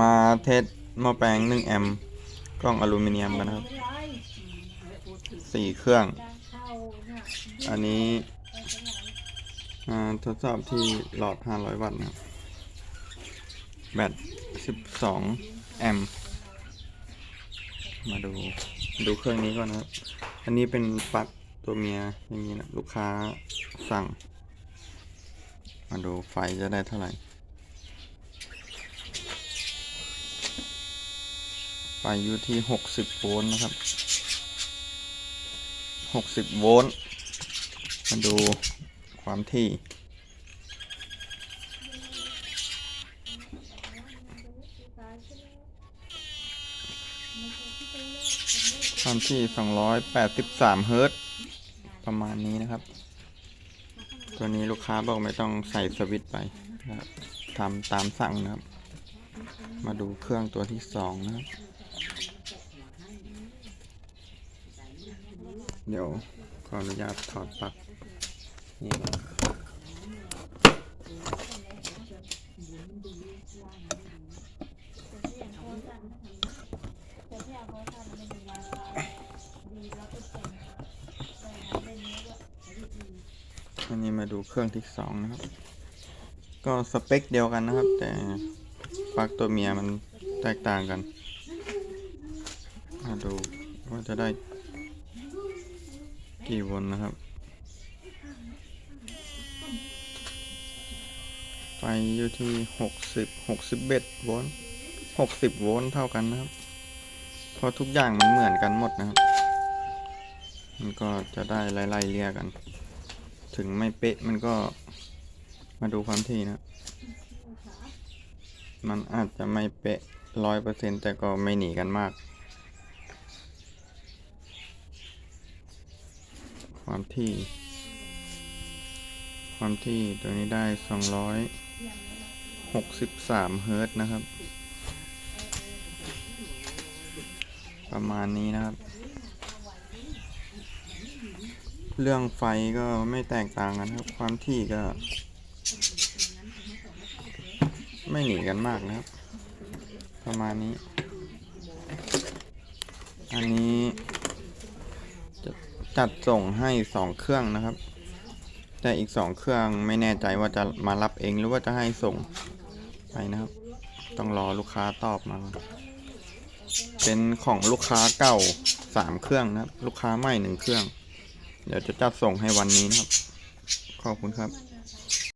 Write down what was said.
มาเทสหม้อแปลง1แอมป์กล้องอลูมิเนียมกันนะครับสี่เครื่อง อันนี้ทดสอบที่หลอด 500 วัตต์นะครับ แบต 12 แอมป์ มาดูดูเครื่องนี้ก่อนนะครับ อันนี้เป็นปลั๊กตัวเมียอย่างนี้นะ ลูกค้าสั่ง มาดูไฟจะได้เท่าไหร่ ไฟอยู่ที่ 60 โวลต์นะครับ 60 โวลต์ มาดูความที่ ความที่ 283 เฮิรตซ์ ประมาณนี้นะครับ ตัวนี้ลูกค้าบอกไม่ต้องใส่สวิตช์ไปนะครับทำตามสั่งนะครับ มาดูเครื่องตัวที่สองนะครับ เดี๋ยวขออนุญาตถอดปลั๊กนี่นะครับอันนี้มาดูเครื่องที่สองนะครับ ก็สเปคเดียวกันนะครับ แต่ปลั๊กตัวเมียมันแตกต่างกัน ดูว่าจะได้กี่โวล์นะครับไฟอยู่ที่หกสิบหกสิบเอ็ดโวลต์หกสิบโวลต์เท่ากันนะครับเพราะทุกอย่างมันเหมือนกันหมดนะครับ มันก็จะได้ไล่ๆเลี่ยกัน ถึงไม่เป๊ะมันก็มาดูความถี่นะ มันอาจจะไม่เป๊ะร้อยเปอร์เซ็นแต่ก็ไม่หนีกันมาก ความที่ ความที่ตัวนี้ได้สองร้อยหกสิบสามเฮิร์ตนะครับ ประมาณนี้นะครับ เรื่องไฟก็ไม่แตกต่างกันครับ ความที่ก็ ไม่หนีกันมากนะครับ ประมาณนี้ อันนี้ จัดส่งให้สองเครื่องนะครับ แต่อีกสองเครื่องไม่แน่ใจว่าจะมารับเองหรือว่าจะให้ส่งไปนะครับ ต้องรอลูกค้าตอบมา เป็นของลูกค้าเก่าสามเครื่องนะครับ ลูกค้าใหม่หนึ่งเครื่อง เดี๋ยวจะจัดส่งให้วันนี้นะครับ ขอบคุณครับ